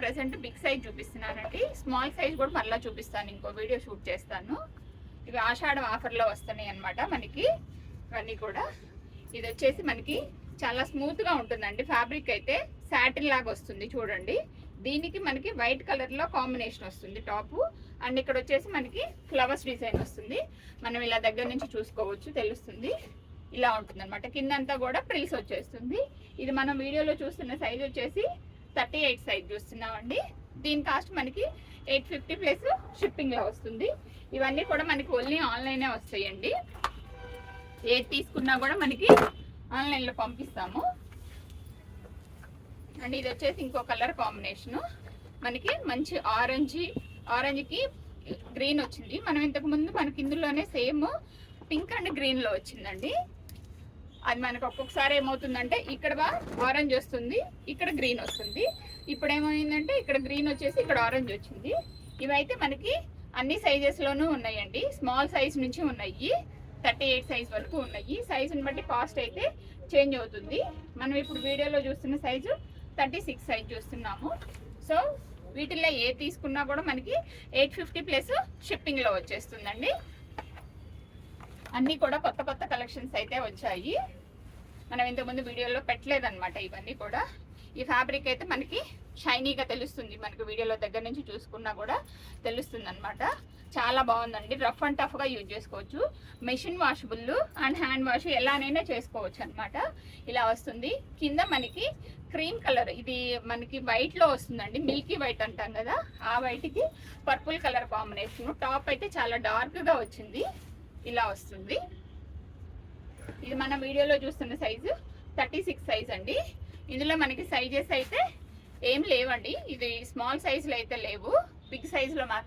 Present big size చూపిస్తున్నానండి. Small size కూడా మళ్ళీ చూపిస్తాను ఇంకో వీడియో షూట్ చేస్తాను. ఇవి ఆషాఢం ఆఫర్లో వస్తున్నాయి అన్నమాట మనకి. ఇవన్నీ కూడా. ఇది వచ్చేసి మనకి చాలా స్మూత్గా ఉంటుందండి. ఫ్యాబ్రిక్ అయితే శాటిన్ లాగా వస్తుంది చూడండి. దీనికి మనకి వైట్ కలర్లో కాంబినేషన్ వస్తుంది టాపు. అండ్ ఇక్కడ వచ్చేసి మనకి ఫ్లవర్స్ డిజైన్ వస్తుంది. మనం ఇలా దగ్గర నుంచి చూసుకోవచ్చు తెలుస్తుంది. ఇలా ఉంటుంది అనమాట కిందంతా కూడా ప్రిల్స్ వచ్చేస్తుంది. ఇది మనం వీడియోలో చూస్తున్న సైజ్ వచ్చేసి థర్టీ ఎయిట్ సైజ్ చూస్తున్నామండి. దీని కాస్ట్ మనకి ఎయిట్ ఫిఫ్టీ ప్లస్ షిప్పింగ్లో వస్తుంది. ఇవన్నీ కూడా మనకి ఓన్లీ ఆన్లైనే వస్తాయండి. ఏది తీసుకున్నా కూడా మనకి ఆన్లైన్లో పంపిస్తాము. అండ్ ఇది వచ్చేసి ఇంకో కలర్ కాంబినేషన్. మనకి మంచి ఆరెంజ్ ఆరెంజ్కి గ్రీన్ వచ్చింది. మనం ఇంతకుముందు మనకి ఇందులోనే సేమ్ పింక్ అండ్ గ్రీన్లో వచ్చిందండి. అది మనకు ఒక్కొక్కసారి ఏమవుతుందంటే ఇక్కడ ఆరెంజ్ వస్తుంది ఇక్కడ గ్రీన్ వస్తుంది. ఇప్పుడు ఏమైందంటే ఇక్కడ గ్రీన్ వచ్చేసి ఇక్కడ ఆరెంజ్ వచ్చింది. ఇవైతే మనకి అన్ని సైజెస్లోనూ ఉన్నాయండి. స్మాల్ సైజ్ నుంచి ఉన్నాయి. థర్టీ ఎయిట్ సైజ్ వరకు ఉన్నాయి. సైజుని బట్టి కాస్ట్ అయితే చేంజ్ అవుతుంది. మనం ఇప్పుడు వీడియోలో చూస్తున్న సైజు థర్టీ సిక్స్ సైజ్ చూస్తున్నాము. సో వీటిల్లో ఏ తీసుకున్నా కూడా మనకి ఎయిట్ ఫిఫ్టీ ప్లస్ షిప్పింగ్లో వచ్చేస్తుందండి. అన్నీ కూడా కొత్త కొత్త కలెక్షన్స్ అయితే వచ్చాయి. మనం ఇంతకుముందు వీడియోలో పెట్టలేదన్నమాట ఇవన్నీ కూడా. ఈ ఫ్యాబ్రిక్ అయితే మనకి షైనీగా తెలుస్తుంది. మనకి వీడియోలో దగ్గర నుంచి చూసుకున్నా కూడా తెలుస్తుంది అనమాట చాలా బాగుందండి. రఫ్ అండ్ టఫ్గా యూజ్ చేసుకోవచ్చు. Machine washable and hand wash ఎలానైనా చేసుకోవచ్చు అనమాట ఇలా వస్తుంది. కింద మనకి క్రీమ్ కలర్ ఇది మనకి వైట్లో వస్తుందండి. మిల్కీ వైట్ అంటాం కదా. ఆ వైట్కి పర్పుల్ కలర్ కాంబినేషన్ టాప్ అయితే చాలా డార్క్గా వచ్చింది. ఇలా వస్తుంది. ఇది మన వీడియోలో చూస్తున్న సైజు థర్టీ సిక్స్ సైజ్ అండి. ఇందులో మనకి సైజెస్ అయితే ఏం లేవండి. ఇది స్మాల్ సైజులో అయితే లేవు. బిగ్ సైజులో మా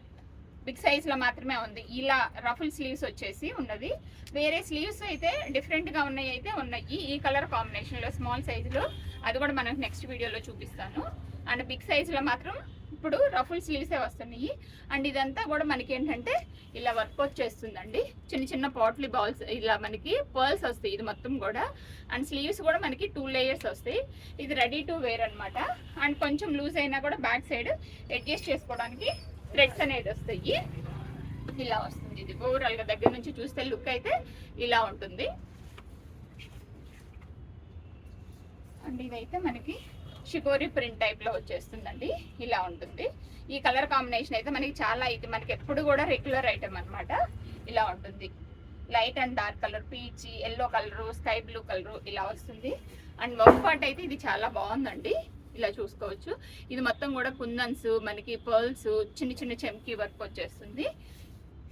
బిగ్ సైజులో మాత్రమే ఉంది. ఇలా రఫుల్ స్లీవ్స్ వచ్చేసి ఉన్నది. వేరే స్లీవ్స్ అయితే డిఫరెంట్గా ఉన్నాయి అయితే ఉన్నాయి. ఈ కలర్ కాంబినేషన్లో స్మాల్ సైజులో అది కూడా మనకు నెక్స్ట్ వీడియోలో చూపిస్తాను. అండ్ బిగ్ సైజులో మాత్రం ఇప్పుడు రఫుల్ స్లీవ్సే వస్తున్నాయి. అండ్ ఇదంతా కూడా మనకి ఏంటంటే ఇలా వర్క్ వచ్చేస్తుందండి చిన్న చిన్న పాట్లీ బాల్స్ ఇలా మనకి పర్ల్స్ వస్తాయి ఇది మొత్తం కూడా. అండ్ స్లీవ్స్ కూడా మనకి టూ లేయర్స్ వస్తాయి. ఇది రెడీ టు వేర్ అనమాట అండ్ కొంచెం లూజ్ అయినా కూడా బ్యాక్ సైడ్ అడ్జస్ట్ చేసుకోవడానికి థ్రెడ్స్ అనేది వస్తాయి. ఇలా వస్తుంది. ఇది ఓవరాల్గా దగ్గర నుంచి చూస్తే లుక్ అయితే ఇలా ఉంటుంది. అండ్ ఇదైతే మనకి షికోరి ప్రింట్ టైప్లో వచ్చేస్తుందండి. ఇలా ఉంటుంది. ఈ కలర్ కాంబినేషన్ అయితే మనకి చాలా ఇది మనకి ఎప్పుడు కూడా రెగ్యులర్ ఐటమ్ అనమాట ఇలా ఉంటుంది. Light and dark colour peach yellow colour sky blue colour ఇలా వస్తుంది. అండ్ వర్క్ పార్ట్ అయితే ఇది చాలా బాగుందండి. ఇలా చూసుకోవచ్చు. ఇది మొత్తం కూడా కుందన్స్ మనకి పర్ల్స్ చిన్న చిన్న చెంకి వర్క్ వచ్చేస్తుంది.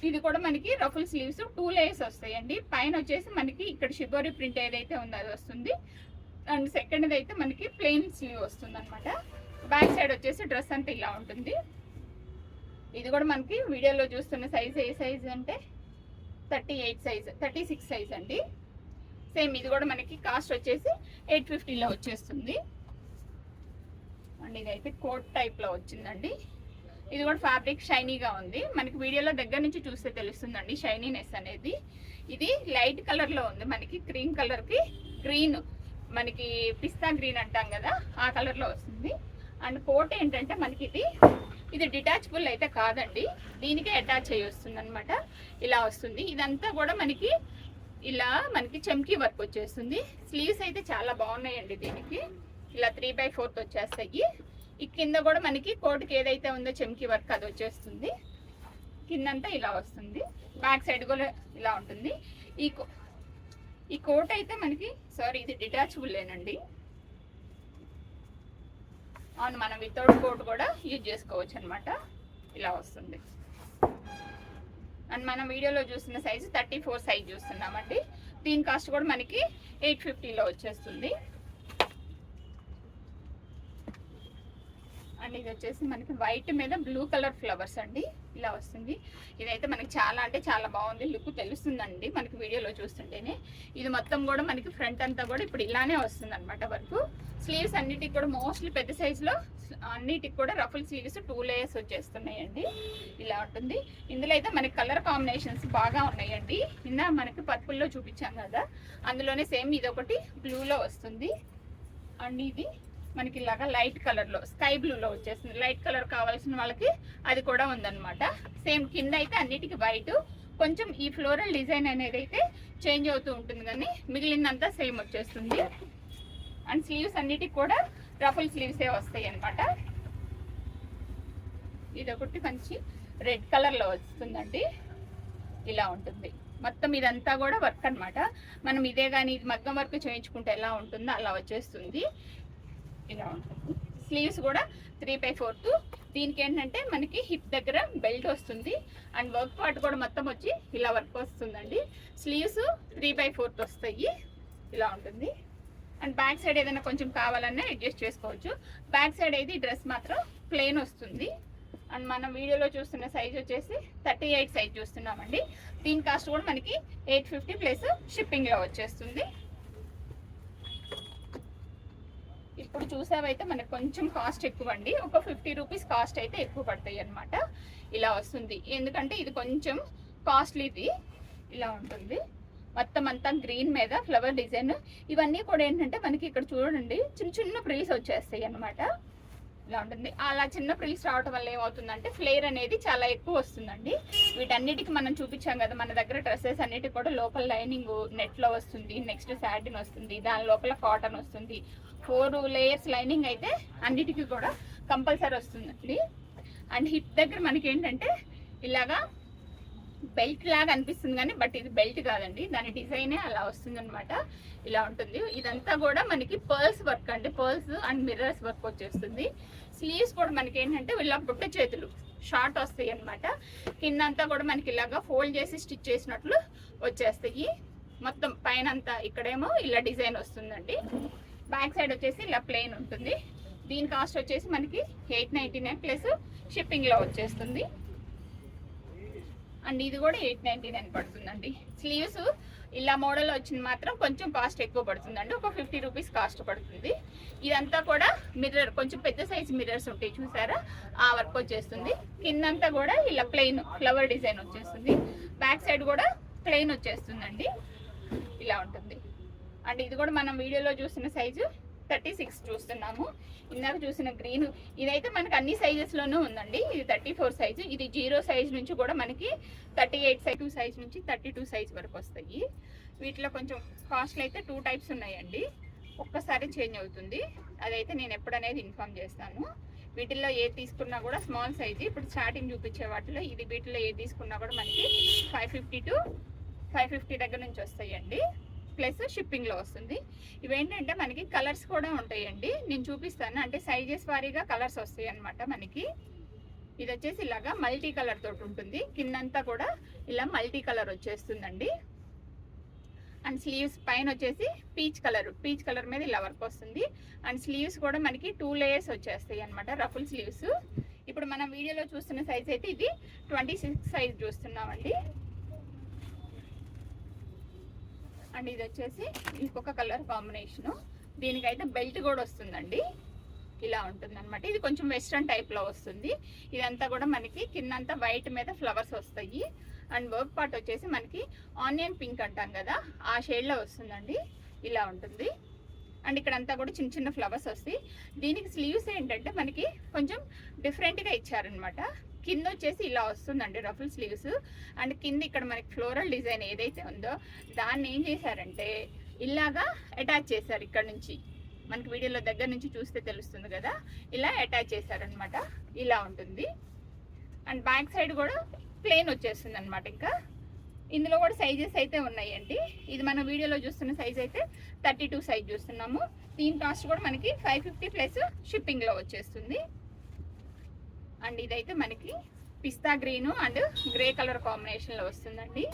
ఇది కూడా మనకి రఫుల్ స్లీవ్స్ టూ లేయర్స్ వస్తాయండి. పైన వచ్చేసి మనకి ఇక్కడ షిబోరి ప్రింట్ ఏదైతే ఉందో అది వస్తుంది. అండ్ సెకండ్ అయితే మనకి ప్లెయిన్ స్లీవ్ వస్తుంది అనమాట బ్యాక్ సైడ్ వచ్చేసి డ్రెస్ అంతా ఇలా ఉంటుంది. ఇది కూడా మనకి వీడియోలో చూస్తున్న సైజ్ ఏ సైజ్ అంటే thirty eight size thirty six size అండి. సేమ్ ఇది కూడా మనకి కాస్ట్ వచ్చేసి ఎయిట్ ఫిఫ్టీలో వచ్చేస్తుంది. అండ్ ఇదైతే కోట్ టైప్లో వచ్చిందండి. ఇది కూడా ఫ్యాబ్రిక్ షైనీగా ఉంది. మనకి వీడియోలో దగ్గర నుంచి చూస్తే తెలుస్తుందండి షైనీనెస్ అనేది ఇది లైట్ కలర్లో ఉంది. మనకి క్రీమ్ కలర్కి గ్రీన్ మనకి పిస్తా గ్రీన్ అంటాం కదా ఆ కలర్లో వస్తుంది. అండ్ కోట్ ఏంటంటే మనకి ఇది ఇది డిటాచబుల్ అయితే కాదండి. దీనికే అటాచ్ అయ్యి వస్తుంది అనమాట ఇలా వస్తుంది. ఇదంతా కూడా మనకి ఇలా మనకి చెంకీ వర్క్ వచ్చేస్తుంది. స్లీవ్స్ అయితే చాలా బాగున్నాయండి దీనికి. ఇలా త్రీ బై ఫోర్త్ వచ్చేస్తాయి. ఈ కింద కూడా మనకి కోటుకి ఏదైతే ఉందో చెంకీ వర్క్ అది వచ్చేస్తుంది. కిందంతా ఇలా వస్తుంది. బ్యాక్ సైడ్ కూడా ఇలా ఉంటుంది. ఈ కో- ఈ కోట్ అయితే మనకి సారీ ఇది డిటాచబుల్లేనండి అవును మనం వితౌట్ కోట్ కూడా యూజ్ చేసుకోవచ్చు అనమాట ఇలా వస్తుంది. అండ్ మనం వీడియోలో చూస్తున్న సైజు థర్టీ ఫోర్ సైజ్ చూస్తున్నామండి. దీని కాస్ట్ కూడా మనకి ఎయిట్ ఫిఫ్టీలో వచ్చేస్తుంది. అండ్ ఇది వచ్చేసి మనకి వైట్ మీద బ్లూ కలర్ ఫ్లవర్స్ అండి. ఇలా వస్తుంది. ఇదైతే మనకి చాలా అంటే చాలా బాగుంది. లుక్ తెలుస్తుందండి మనకి వీడియోలో చూస్తుంటేనే. ఇది మొత్తం కూడా మనకి ఫ్రంట్ అంతా కూడా ఇప్పుడు ఇలానే వస్తుంది అనమాట వరకు. స్లీవ్స్ అన్నిటికి కూడా మోస్ట్లీ పెద్ద సైజులో అన్నిటికి కూడా రఫుల్ స్లీవ్స్ టూ లేయర్స్ వచ్చేస్తున్నాయండి. ఇలా ఉంటుంది. ఇందులో అయితే మనకి కలర్ కాంబినేషన్స్ బాగా ఉన్నాయండి. నిన్న మనకి పర్పుల్లో చూపించాం కదా. అందులోనే సేమ్ ఇది ఒకటి బ్లూలో వస్తుంది. అండ్ ఇది మనకి ఇలాగా లైట్ కలర్లో స్కై బ్లూ లో వచ్చేస్తుంది లైట్ కలర్ కావాల్సిన వాళ్ళకి అది కూడా ఉందన్నమాట. సేమ్ కింద అయితే అన్నిటికీ వైట్. కొంచెం ఈ ఫ్లోరల్ డిజైన్ అనేది అయితే చేంజ్ అవుతూ ఉంటుంది కానీ మిగిలిందంతా సేమ్ వచ్చేస్తుంది. అండ్ స్లీవ్స్ అన్నిటికి కూడా రఫుల్ స్లీవ్సే వస్తాయి అనమాట ఇది ఒకటి మంచి రెడ్ కలర్లో వస్తుందండి. ఇలా ఉంటుంది. మొత్తం ఇదంతా కూడా వర్క్ అనమాట మనం ఇదే కానీ ఇది మగ్గం వర్క్ చేయించుకుంటే ఎలా ఉంటుందో అలా వచ్చేస్తుంది. ఇలా ఉంటుంది. స్లీవ్స్ కూడా త్రీ బై ఫోర్త్ దీనికి ఏంటంటే మనకి హిప్ దగ్గర బెల్ట్ వస్తుంది. అండ్ వర్క్ పార్ట్ కూడా మొత్తం వచ్చి ఇలా వర్క్ వస్తుందండి. స్లీవ్స్ త్రీ బై ఫోర్త్ వస్తాయి. ఇలా ఉంటుంది. అండ్ బ్యాక్ సైడ్ ఏదైనా కొంచెం కావాలన్నా అడ్జస్ట్ చేసుకోవచ్చు. బ్యాక్ సైడ్ అయితే డ్రెస్ మాత్రం ప్లెయిన్ వస్తుంది. అండ్ మనం వీడియోలో చూస్తున్న సైజ్ వచ్చేసి థర్టీ ఎయిట్ సైజ్ చూస్తున్నామండి. దీని కాస్ట్ కూడా మనకి ఎయిట్ ఫిఫ్టీ ప్లస్ షిప్పింగ్లో వచ్చేస్తుంది. ఇప్పుడు చూసావైతే మనకు కొంచెం కాస్ట్ ఎక్కువ అండి ఒక ఫిఫ్టీ రూపీస్ కాస్ట్ అయితే ఎక్కువ పడతాయి అన్నమాట. ఇలా వస్తుంది. ఎందుకంటే ఇది కొంచెం కాస్ట్లీది ఇలా ఉంటుంది. మొత్తం అంతా గ్రీన్ మీద ఫ్లవర్ డిజైన్. ఇవన్నీ కూడా ఏంటంటే మనకి ఇక్కడ చూడండి చిన్న చిన్న ప్రిల్స్ వచ్చేస్తాయి అన్నమాట. ఇలా ఉంటుంది. అలా చిన్న ప్రిల్స్ రావడం వల్ల ఏమవుతుందంటే ఫ్లేర్ అనేది చాలా ఎక్కువ వస్తుందండి. వీటన్నిటికి మనం చూపించాం కదా మన దగ్గర డ్రెస్సెస్ అన్నిటికి కూడా లోపల లైనింగ్ నెట్లో వస్తుంది నెక్స్ట్ శాటిన్ వస్తుంది దాని లోపల కాటన్ వస్తుంది. ఫోర్ లేయర్స్ లైనింగ్ అయితే అన్నిటికీ కూడా కంపల్సరీ వస్తుందండి. అండ్ హిప్ దగ్గర మనకి ఏంటంటే ఇలాగా బెల్ట్ లాగా అనిపిస్తుంది కానీ బట్ ఇది బెల్ట్ కాదండి. దాని డిజైనే అలా వస్తుంది అనమాట ఇలా ఉంటుంది. ఇదంతా కూడా మనకి పర్ల్స్ వర్క్ అండి. పర్ల్స్ అండ్ మిర్రర్స్ వర్క్ వచ్చేస్తుంది. స్లీవ్స్ కూడా మనకి ఏంటంటే ఇలా బుట్ట చేతులు షార్ట్ వస్తాయి అనమాట కిందంతా కూడా మనకి ఇలాగా ఫోల్డ్ చేసి స్టిచ్ చేసినట్లు వచ్చేస్తాయి. మొత్తం పైన అంతా ఇక్కడేమో ఇలా డిజైన్ వస్తుందండి. బ్యాక్ సైడ్ వచ్చేసి ఇలా ప్లెయిన్ ఉంటుంది. దీని కాస్ట్ వచ్చేసి మనకి ఎయిట్ నైంటీ నైన్ ప్లస్ షిప్పింగ్లో వచ్చేస్తుంది. అండ్ ఇది కూడా ఎయిట్ నైంటీ నైన్ పడుతుందండి. స్లీవ్స్ ఇలా మోడల్ వచ్చింది మాత్రం కొంచెం కాస్ట్ ఎక్కువ పడుతుందండి. ఒక ఫిఫ్టీ రూపీస్ కాస్ట్ పడుతుంది. ఇదంతా కూడా మిర్రర్ కొంచెం పెద్ద సైజ్ మిర్రర్స్ ఉంటాయి చూసారా? ఆ వర్క్ వచ్చేస్తుంది. కిందంతా కూడా ఇలా ప్లెయిన్ ఫ్లవర్ డిజైన్ వచ్చేస్తుంది. బ్యాక్ సైడ్ కూడా ప్లెయిన్ వచ్చేస్తుందండి. ఇలా ఉంటుంది. అండ్ ఇది కూడా మనం వీడియోలో చూసిన సైజు థర్టీ సిక్స్ చూస్తున్నాము. ఇందాక చూసిన గ్రీన్ ఇదైతే మనకి అన్ని సైజెస్లోనూ ఉందండి. ఇది థర్టీ ఫోర్ సైజు ఇది జీరో సైజ్ నుంచి కూడా మనకి thirty eight size to size నుంచి థర్టీ టూ సైజ్ వరకు వస్తాయి. వీటిలో కొంచెం కాస్ట్లు అయితే టూ టైప్స్ ఉన్నాయండి. ఒక్కసారి చేంజ్ అవుతుంది. అదైతే నేను ఎప్పుడనేది ఇన్ఫామ్ చేస్తాను. వీటిల్లో ఏది తీసుకున్నా కూడా స్మాల్ సైజ్ ఇప్పుడు స్టార్టింగ్ చూపించే వాటిలో ఇది వీటిలో ఏది తీసుకున్నా కూడా మనకి five fifty to five fifty దగ్గర నుంచి వస్తాయండి. ప్లస్ షిప్పింగ్లో వస్తుంది. ఇవేంటంటే మనకి కలర్స్ కూడా ఉంటాయండి. నేను చూపిస్తాను. అంటే సైజెస్ వారీగా కలర్స్ వస్తాయి అనమాట మనకి. ఇది వచ్చేసి ఇలాగా మల్టీ కలర్ తోటి ఉంటుంది. కిందంతా కూడా ఇలా మల్టీ కలర్ వచ్చేస్తుందండి. అండ్ స్లీవ్స్ పైన వచ్చేసి పీచ్ కలర్. పీచ్ కలర్ మీద ఇలా వర్క్ వస్తుంది. అండ్ స్లీవ్స్ కూడా మనకి టూ లేయర్స్ వచ్చేస్తాయి అనమాట రఫుల్ స్లీవ్స్. ఇప్పుడు మనం వీడియోలో చూస్తున్న సైజ్ అయితే ఇది ట్వంటీ సిక్స్ సైజ్ చూస్తున్నామండి. అండ్ ఇది వచ్చేసి ఇంకొక కలర్ కాంబినేషను. దీనికైతే బెల్ట్ కూడా వస్తుందండి. ఇలా ఉంటుంది అనమాట ఇది కొంచెం వెస్ట్రన్ టైప్లో వస్తుంది. ఇదంతా కూడా మనకి కిందంతా వైట్ మీద ఫ్లవర్స్ వస్తాయి. అండ్ వర్క్ పార్ట్ వచ్చేసి మనకి ఆనియన్ పింక్ అంటాం కదా ఆ షేడ్లో వస్తుందండి. ఇలా ఉంటుంది. అండ్ ఇక్కడంతా కూడా చిన్న చిన్న ఫ్లవర్స్ వస్తాయి. దీనికి స్లీవ్స్ ఏంటంటే మనకి కొంచెం డిఫరెంట్గా ఇచ్చారనమాట కింద వచ్చేసి ఇలా వస్తుందండి రఫుల్ స్లీవ్స్. అండ్ కింద ఇక్కడ మనకి ఫ్లోరల్ డిజైన్ ఏదైతే ఉందో దాన్ని ఏం చేశారంటే ఇలాగా అటాచ్ చేశారు ఇక్కడ నుంచి. మనకి వీడియోలో దగ్గర నుంచి చూస్తే తెలుస్తుంది కదా ఇలా అటాచ్ చేశారనమాట ఇలా ఉంటుంది. అండ్ బ్యాక్ సైడ్ కూడా ప్లేన్ వచ్చేస్తుంది అనమాట ఇంకా. ఇందులో కూడా సైజెస్ అయితే ఉన్నాయండి. ఇది మన వీడియోలో చూస్తున్న సైజ్ అయితే థర్టీ టూ సైజ్ చూస్తున్నాము. దీని కాస్ట్ కూడా మనకి ఫైవ్ ఫిఫ్టీ ప్లస్ షిప్పింగ్లో వచ్చేస్తుంది. అండ్ ఇదైతే మనకి పిస్తా గ్రీన్ అండ్ గ్రే కలర్ కాంబినేషన్లో వస్తుందండి.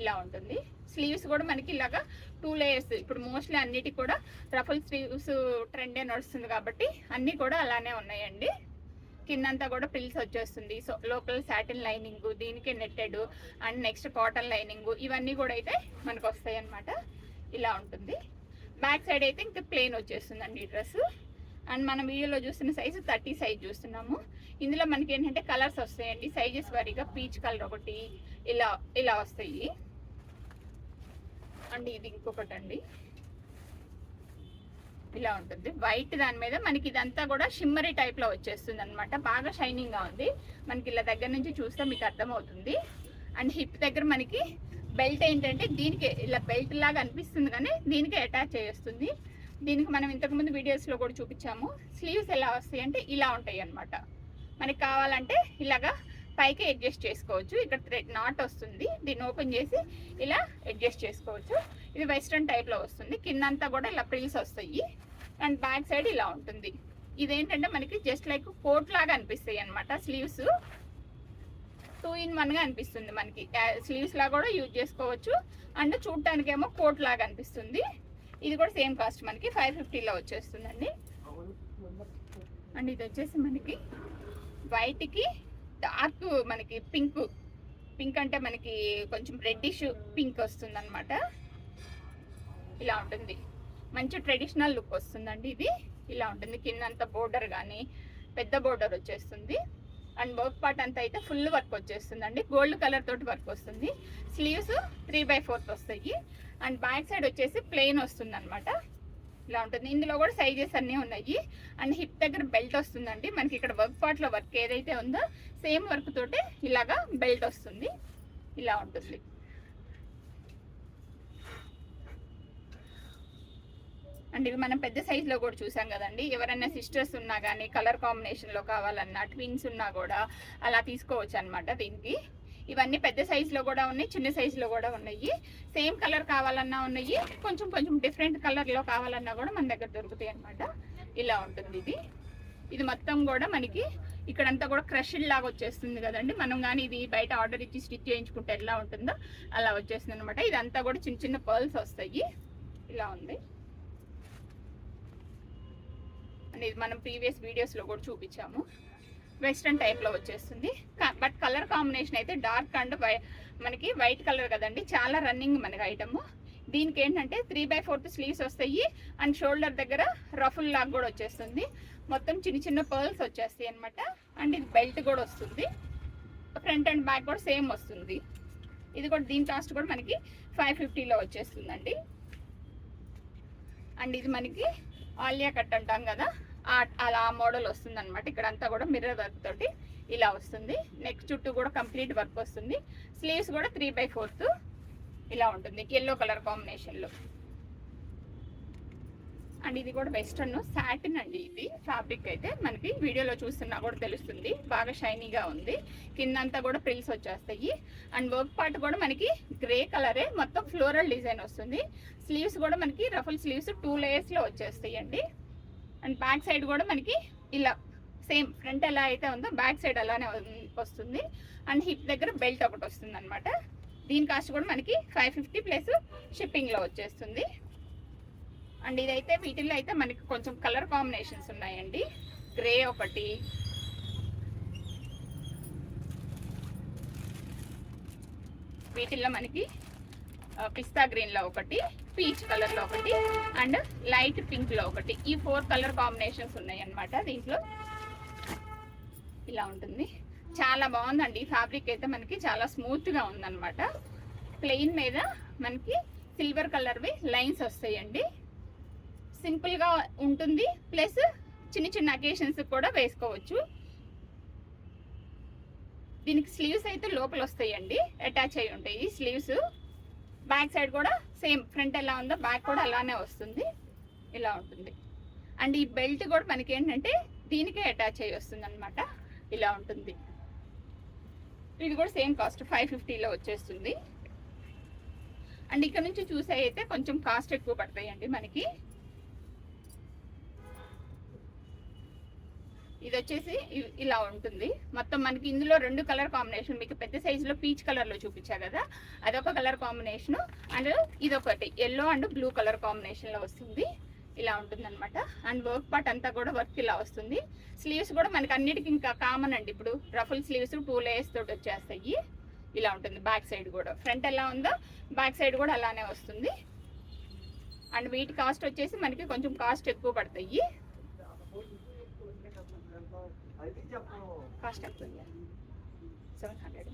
ఇలా ఉంటుంది. స్లీవ్స్ కూడా మనకి ఇలాగా టూ లేయర్స్ ఇప్పుడు మోస్ట్లీ అన్నిటి కూడా రఫల్ స్లీవ్స్ ట్రెండే నడుస్తుంది కాబట్టి అన్నీ కూడా అలానే ఉన్నాయండి. కిందంతా కూడా ప్రిల్స్ వచ్చేస్తుంది. సో లోకల్ సాటిన్ లైనింగ్ దీనికి netted and next cotton lining ఇవన్నీ కూడా అయితే మనకు వస్తాయి అన్నమాట ఇలా ఉంటుంది. బ్యాక్ సైడ్ అయితే ఇంకా ప్లెయిన్ వచ్చేస్తుందండి ఈ డ్రెస్ అండ్ మనం వీడియోలో చూస్తున్న సైజు థర్టీ సైజ్ చూస్తున్నాము. ఇందులో మనకి ఏంటంటే కలర్స్ వస్తాయండి. సైజెస్ వారీగా పీచ్ కలర్ ఒకటి ఇలా ఇలా వస్తాయి. అండ్ ఇది ఇంకొకటి అండి ఇలా ఉంటుంది. వైట్ దాని మీద మనకి ఇదంతా కూడా షిమ్మరీ టైప్లో వచ్చేస్తుంది అనమాట బాగా షైనింగ్గా ఉంది. మనకి ఇలా దగ్గర నుంచి చూస్తే మీకు అర్థమవుతుంది. అండ్ హిప్ దగ్గర మనకి బెల్ట్ ఏంటంటే దీనికి ఇలా బెల్ట్ లాగా అనిపిస్తుంది కానీ దీనికి అటాచ్ చేస్తుంది. దీనికి మనం ఇంతకుముందు వీడియోస్లో కూడా చూపించాము. స్లీవ్స్ ఎలా వస్తాయి అంటే ఇలా ఉంటాయి అన్నమాట. మనకి కావాలంటే ఇలాగా పైకి అడ్జస్ట్ చేసుకోవచ్చు. ఇక్కడ థ్రెడ్ నాట్ వస్తుంది. దీన్ని ఓపెన్ చేసి ఇలా అడ్జస్ట్ చేసుకోవచ్చు. ఇది వెస్ట్రన్ టైప్లో వస్తుంది. కిందంతా కూడా ఇలా ప్రిల్స్ వస్తాయి. అండ్ బ్యాక్ సైడ్ ఇలా ఉంటుంది. ఇదేంటంటే మనకి జస్ట్ లైక్ కోట్ లాగా అనిపిస్తాయి అనమాట స్లీవ్స్. టూ ఇన్ వన్గా అనిపిస్తుంది మనకి. స్లీవ్స్ లాగా కూడా యూజ్ చేసుకోవచ్చు. అండ్ చూడటానికేమో కోట్ లాగా అనిపిస్తుంది. ఇది కూడా సేమ్ కాస్ట్ మనకి ఫైవ్ ఫిఫ్టీలో వచ్చేస్తుందండి. అండ్ ఇది వచ్చేసి మనకి వైట్కి డార్క్ మనకి పింక్ పింక్ అంటే మనకి కొంచెం రెడ్డిష్ పింక్ వస్తుందన్నమాట. ఇలా ఉంటుంది. మంచి ట్రెడిషనల్ లుక్ వస్తుందండి ఇది. ఇలా ఉంటుంది. కిందంతా బోర్డర్ కానీ పెద్ద బోర్డర్ వచ్చేస్తుంది. అండ్ వర్క్ పార్ట్ అంతా అయితే ఫుల్ వర్క్ వచ్చేస్తుంది అండి గోల్డ్ కలర్ తోటి వర్క్ వస్తుంది. స్లీవ్స్ త్రీ బై ఫోర్త్ వస్తాయి. అండ్ బ్యాక్ సైడ్ వచ్చేసి ప్లెయిన్ వస్తుంది అనమాట ఇలా ఉంటుంది. ఇందులో కూడా సైజెస్ అన్నీ ఉన్నాయి. అండ్ హిప్ దగ్గర బెల్ట్ వస్తుందండి. మనకి ఇక్కడ వర్క్ పార్ట్లో వర్క్ ఏదైతే ఉందో సేమ్ వర్క్ తోటి ఇలాగా బెల్ట్ వస్తుంది. ఇలా ఉంటుంది. అండ్ ఇవి మనం పెద్ద సైజ్లో కూడా చూసాం కదండి. ఎవరైనా సిస్టర్స్ ఉన్నా కానీ కలర్ కాంబినేషన్లో కావాలన్నా ట్విన్స్ ఉన్నా కూడా అలా తీసుకోవచ్చు అనమాట దీనికి. ఇవన్నీ పెద్ద సైజులో కూడా ఉన్నాయి చిన్న సైజులో కూడా ఉన్నాయి. సేమ్ కలర్ కావాలన్నా ఉన్నాయి కొంచెం కొంచెం డిఫరెంట్ కలర్లో కావాలన్నా కూడా మన దగ్గర దొరుకుతాయి అనమాట ఇలా ఉంటుంది ఇది. ఇది మొత్తం కూడా మనకి ఇక్కడంతా కూడా క్రష్డ్ లాగా వచ్చేస్తుంది కదండి. మనం కానీ ఇది బయట ఆర్డర్ ఇచ్చి స్టిచ్ చేయించుకుంటే ఎలా ఉంటుందో అలా వచ్చేస్తుంది అనమాట ఇదంతా కూడా చిన్న చిన్న పర్ల్స్ వస్తాయి. ఇలా ఉంది. అండ్ ఇది మనం ప్రీవియస్ వీడియోస్లో కూడా చూపించాము. వెస్ట్రన్ టైప్లో వచ్చేస్తుంది. బట్ కలర్ కాంబినేషన్ అయితే డార్క్ అండ్ మనకి వైట్ కలర్ కదండి. చాలా రన్నింగ్ మనకి ఐటమ్ దీనికి ఏంటంటే త్రీ బై ఫోర్త్ స్లీవ్స్ వస్తాయి. అండ్ షోల్డర్ దగ్గర రఫుల్ లాగా కూడా వచ్చేస్తుంది. మొత్తం చిన్న చిన్న పర్ల్స్ వచ్చేస్తాయి అనమాట అండ్ ఇది బెల్ట్ కూడా వస్తుంది. ఫ్రంట్ అండ్ బ్యాక్ కూడా సేమ్ వస్తుంది. ఇది కూడా దీని కాస్ట్ కూడా మనకి ఫైవ్ ఫిఫ్టీలో వచ్చేస్తుందండి. అండ్ ఇది మనకి ఆలియా కట్ అంటాం కదా ఆ- అలా మోడల్ వస్తుంది అనమాట ఇక్కడ అంతా కూడా మిర్రర్ వర్క్ తోటి ఇలా వస్తుంది. నెక్ చుట్టూ కూడా కంప్లీట్ వర్క్ వస్తుంది. స్లీవ్స్ కూడా త్రీ బై ఫోర్త్ ఇలా ఉంటుంది. ఎల్లో కలర్ కాంబినేషన్లో అండ్ ఇది కూడా వెస్ట్రన్ సాటిన్ అండి ఇది. ఫ్యాబ్రిక్ అయితే మనకి వీడియోలో చూస్తున్నా కూడా తెలుస్తుంది. బాగా షైనీగా ఉంది. కిందంతా కూడా ప్రిల్స్ వచ్చేస్తాయి. అండ్ వర్క్ పార్ట్ కూడా మనకి గ్రే కలరే మొత్తం ఫ్లోరల్ డిజైన్ వస్తుంది. స్లీవ్స్ కూడా మనకి రఫుల్ స్లీవ్స్ టూ లేయర్స్లో వచ్చేస్తాయి అండి అండ్ బ్యాక్ సైడ్ కూడా మనకి ఇలా సేమ్ ఫ్రంట్ ఎలా అయితే ఉందో బ్యాక్ సైడ్ అలానే వస్తుంది. అండ్ హిప్ దగ్గర బెల్ట్ ఒకటి వస్తుంది అనమాట దీని కాస్ట్ కూడా మనకి ఫైవ్ ఫిఫ్టీ ప్లస్ షిప్పింగ్లో వచ్చేస్తుంది. అండ్ ఇదైతే వీటిల్లో అయితే మనకి కొంచెం కలర్ కాంబినేషన్స్ ఉన్నాయండి. గ్రే ఒకటి. వీటిల్లో మనకి పిస్తా గ్రీన్లో ఒకటి పీచ్ కలర్లో ఒకటి అండ్ లైట్ పింక్లో ఒకటి. ఈ ఫోర్ కలర్ కాంబినేషన్స్ ఉన్నాయి అన్నమాట దీంట్లో. ఇలా ఉంటుంది. చాలా బాగుందండి. ఫ్యాబ్రిక్ అయితే మనకి చాలా స్మూత్గా ఉందన్నమాట. ప్లెయిన్ మీద మనకి సిల్వర్ కలర్వి లైన్స్ వస్తాయండి. సింపుల్గా ఉంటుంది. ప్లస్ చిన్న చిన్న అకేషన్స్ కూడా వేసుకోవచ్చు. దీనికి స్లీవ్స్ అయితే లోపల వస్తాయండి. అటాచ్ అయి ఉంటాయి. స్లీవ్స్ బ్యాక్ సైడ్ కూడా సేమ్ ఫ్రంట్ ఎలా ఉందో బ్యాక్ కూడా అలానే వస్తుంది. ఇలా ఉంటుంది. అండ్ ఈ బెల్ట్ కూడా మనకి ఏంటంటే దీనికే అటాచ్ అయ్యి వస్తుంది అనమాట ఇలా ఉంటుంది. ఇది కూడా సేమ్ కాస్ట్ ఫైవ్ ఫిఫ్టీలో వచ్చేస్తుంది. అండ్ ఇక్కడ నుంచి చూసే అయితే కొంచెం కాస్ట్ ఎక్కువ పడతాయండి మనకి. ఇది వచ్చేసి ఇ- ఇలా ఉంటుంది. మొత్తం మనకి ఇందులో రెండు కలర్ కాంబినేషన్ మీకు పెద్ద సైజులో పీచ్ కలర్లో చూపించా కదా. అదొక కలర్ కాంబినేషన్ అండ్ ఇదొకటి ఎల్లో అండ్ బ్లూ కలర్ కాంబినేషన్లో వస్తుంది. ఇలా ఉంటుంది అనమాట అండ్ వర్క్ పార్ట్ అంతా కూడా వర్క్ ఇలా వస్తుంది. స్లీవ్స్ కూడా మనకి అన్నిటికీ ఇంకా కామన్ అండి. ఇప్పుడు రఫుల్ స్లీవ్స్ టూ లేయర్స్ తోటి వచ్చేస్తాయి. ఇలా ఉంటుంది. బ్యాక్ సైడ్ కూడా. ఫ్రంట్ ఎలా ఉందో బ్యాక్ సైడ్ కూడా అలానే వస్తుంది. అండ్ వీటి కాస్ట్ వచ్చేసి మనకి కొంచెం కాస్ట్ ఎక్కువ పడతాయి. కాస్ట్ సెవెన్ హండ్రెడ్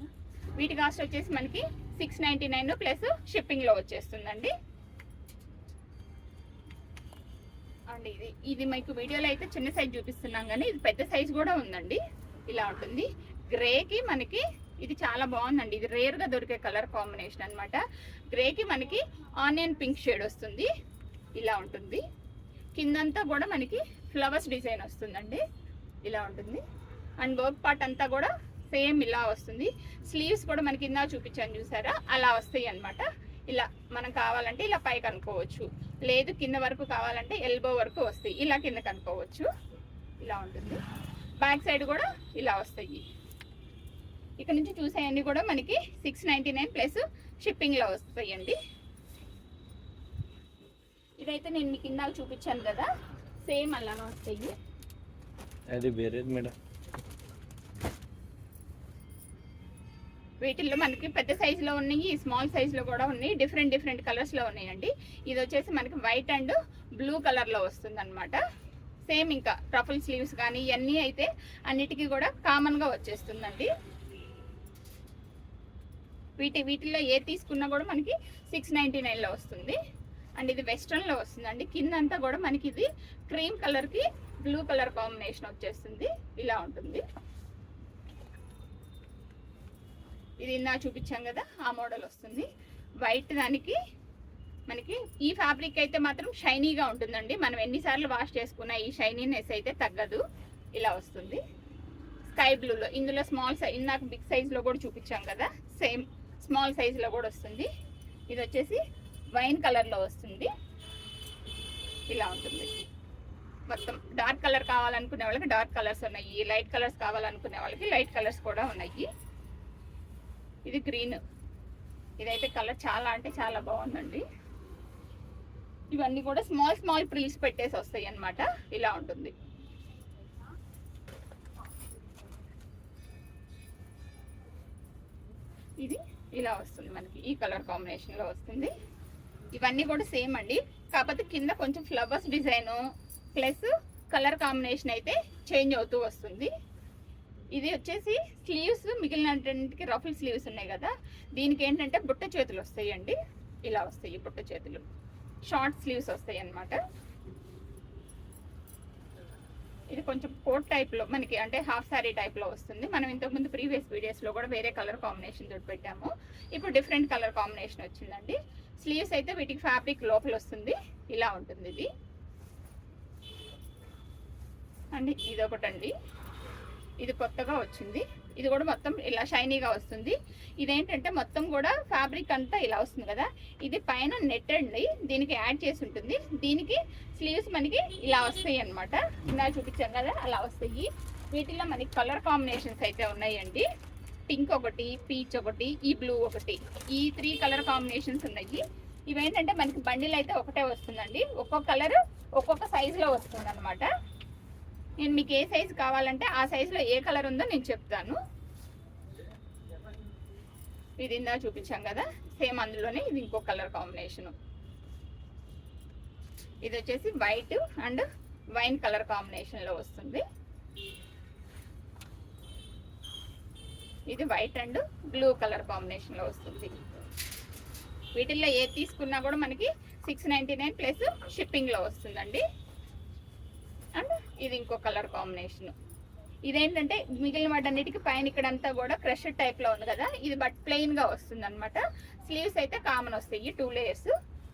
వీటి కాస్ట్ వచ్చేసి మనకి సిక్స్ నైంటీ నైన్ ప్లస్ షిప్పింగ్లో వచ్చేస్తుందండి. అండి ఇది ఇది మీకు వీడియోలో అయితే చిన్న సైజ్ చూపిస్తున్నాం కానీ ఇది పెద్ద సైజ్ కూడా ఉందండి. ఇలా ఉంటుంది. గ్రేకి మనకి ఇది చాలా బాగుందండి. ఇది రేర్గా దొరికే కలర్ కాంబినేషన్ అనమాట గ్రేకి మనకి ఆనియన్ పింక్ షేడ్ వస్తుంది. ఇలా ఉంటుంది. కిందంతా కూడా మనకి ఫ్లవర్స్ డిజైన్ వస్తుందండి. ఇలా ఉంటుంది. అండ్ వర్క్ పార్ట్ అంతా కూడా సేమ్ ఇలా వస్తుంది. స్లీవ్స్ కూడా మనకి ఇందా చూపించాను చూసారా? అలా వస్తాయి అన్నమాట. ఇలా మనం కావాలంటే ఇలా పైకి అనుకోవచ్చు లేదు కింద వరకు కావాలంటే ఎల్బో వరకు వస్తాయి. ఇలా కింద కనుక్కోవచ్చు. ఇలా ఉంటుంది. బ్యాక్ సైడ్ కూడా ఇలా వస్తాయి. ఇక్కడ నుంచి చూసేవన్నీ కూడా మనకి సిక్స్ నైంటీ నైన్ ప్లస్ షిప్పింగ్లో వస్తాయండి. ఇదైతే నేను మీకు ఇందాక చూపించాను కదా. సేమ్ అలానే వస్తాయి. అది వేరేది మేడం. వీటిల్లో మనకి పెద్ద సైజులో ఉన్నాయి స్మాల్ సైజులో కూడా ఉన్నాయి డిఫరెంట్ డిఫరెంట్ కలర్స్లో ఉన్నాయండి. ఇది వచ్చేసి మనకి వైట్ అండ్ బ్లూ కలర్లో వస్తుంది అనమాట సేమ్ ఇంకా ట్రఫుల్ స్లీవ్స్ కానీ ఇవన్నీ అయితే అన్నిటికీ కూడా కామన్గా వచ్చేస్తుందండి. వీటి వీటిల్లో ఏ తీసుకున్నా కూడా మనకి సిక్స్ నైంటీ నైన్లో వస్తుంది. అండ్ ఇది వెస్ట్రన్లో వస్తుందండి. కింద అంతా కూడా మనకి ఇది క్రీమ్ కలర్కి బ్లూ కలర్ కాంబినేషన్ వచ్చేస్తుంది. ఇలా ఉంటుంది. ఇది ఇందా చూపించాం కదా ఆ మోడల్ వస్తుంది. వైట్ దానికి మనకి ఈ ఫ్యాబ్రిక్ అయితే మాత్రం షైనీగా ఉంటుందండి. మనం ఎన్నిసార్లు వాష్ చేసుకున్నా ఈ షైనీనెస్ అయితే తగ్గదు. ఇలా వస్తుంది. స్కై బ్లూలో ఇందులో స్మాల్ సైజ్ ఇందాక బిగ్ సైజ్లో కూడా చూపించాం కదా సేమ్ స్మాల్ సైజులో కూడా వస్తుంది. ఇది వచ్చేసి వైన్ కలర్లో వస్తుంది. ఇలా ఉంటుంది. మొత్తం డార్క్ కలర్ కావాలనుకునే వాళ్ళకి డార్క్ కలర్స్ ఉన్నాయి. లైట్ కలర్స్ కావాలనుకునే వాళ్ళకి లైట్ కలర్స్ కూడా ఉన్నాయి. ఇది గ్రీన్. ఇదైతే కలర్ చాలా అంటే చాలా బాగుందండి. ఇవన్నీ కూడా స్మాల్ స్మాల్ ప్రిల్స్ పెట్టేసి వస్తాయి అన్నమాట ఇలా ఉంటుంది. ఇది ఇలా వస్తుంది మనకి. ఈ కలర్ కాంబినేషన్లో వస్తుంది. ఇవన్నీ కూడా సేమ్ అండి. కాకపోతే కింద కొంచెం flowers design plus colour combination అయితే చేంజ్ అవుతూ వస్తుంది. ఇది వచ్చేసి స్లీవ్స్ మిగిలినటువంటి రఫుల్ స్లీవ్స్ ఉన్నాయి కదా. దీనికి ఏంటంటే బుట్ట చేతులు వస్తాయండి. ఇలా వస్తాయి బుట్ట చేతులు. షార్ట్ స్లీవ్స్ వస్తాయి అన్నమాట. ఇది కొంచెం కోట్ టైప్లో మనకి అంటే హాఫ్ శారీ టైప్లో వస్తుంది. మనం ఇంతకుముందు ప్రీవియస్ వీడియోస్లో కూడా వేరే కలర్ కాంబినేషన్ తోటి పెట్టాము. ఇప్పుడు డిఫరెంట్ కలర్ కాంబినేషన్ వచ్చిందండి. స్లీవ్స్ అయితే వీటికి ఫ్యాబ్రిక్ లోపల వస్తుంది ఇలా ఉంటుంది ఇది. అండి ఇది ఒకటండి ఇది కొత్తగా వచ్చింది. ఇది కూడా మొత్తం ఇలా షైనీగా వస్తుంది. ఇదేంటంటే మొత్తం కూడా ఫ్యాబ్రిక్ అంతా ఇలా వస్తుంది కదా. ఇది పైన నెట్ అండి. దీనికి యాడ్ చేసి ఉంటుంది. దీనికి స్లీవ్స్ మనకి ఇలా వస్తాయి అనమాట ఇందా చూపించాం కదా అలా వస్తాయి. వీటిలో మనకి కలర్ కాంబినేషన్స్ అయితే ఉన్నాయండి. పింక్ ఒకటి పీచ్ ఒకటి ఈ బ్లూ ఒకటి. ఈ త్రీ కలర్ కాంబినేషన్స్ ఉన్నాయి. ఇవేంటంటే మనకి బండిల్ అయితే ఒకటే వస్తుందండి. ఒక్కొక్క కలర్ ఒక్కొక్క సైజులో వస్తుంది అనమాట నేను మీకు ఏ సైజు కావాలంటే ఆ సైజులో ఏ కలర్ ఉందో నేను చెప్తాను. ఇది ఇందా చూపించాం కదా? సేమ్ అందులోనే ఇది ఇంకో కలర్ కాంబినేషన్. ఇది వచ్చేసి వైట్ అండ్ వైన్ కలర్ కాంబినేషన్లో వస్తుంది. ఇది వైట్ అండ్ బ్లూ కలర్ కాంబినేషన్లో వస్తుంది. వీటిల్లో ఏ తీసుకున్నా కూడా మనకి సిక్స్ నైంటీ నైన్ ప్లస్ షిప్పింగ్లో వస్తుందండి. అండ్ ఇది ఇంకో కలర్ కాంబినేషన్. ఇదేంటంటే మిగిలిన వాటన్నిటికీ పైన ఇక్కడంతా కూడా క్రషర్ టైప్లో ఉంది కదా ఇది బట్ ప్లెయిన్గా వస్తుంది అనమాట స్లీవ్స్ అయితే కామన్ వస్తాయి టూ లేయర్స్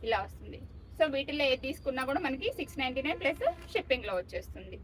ఇలా వస్తుంది. సో వీటిలో ఏ తీసుకున్నా కూడా మనకి సిక్స్ నైంటీ నైన్ ప్లస్ షిప్పింగ్లో వచ్చేస్తుంది.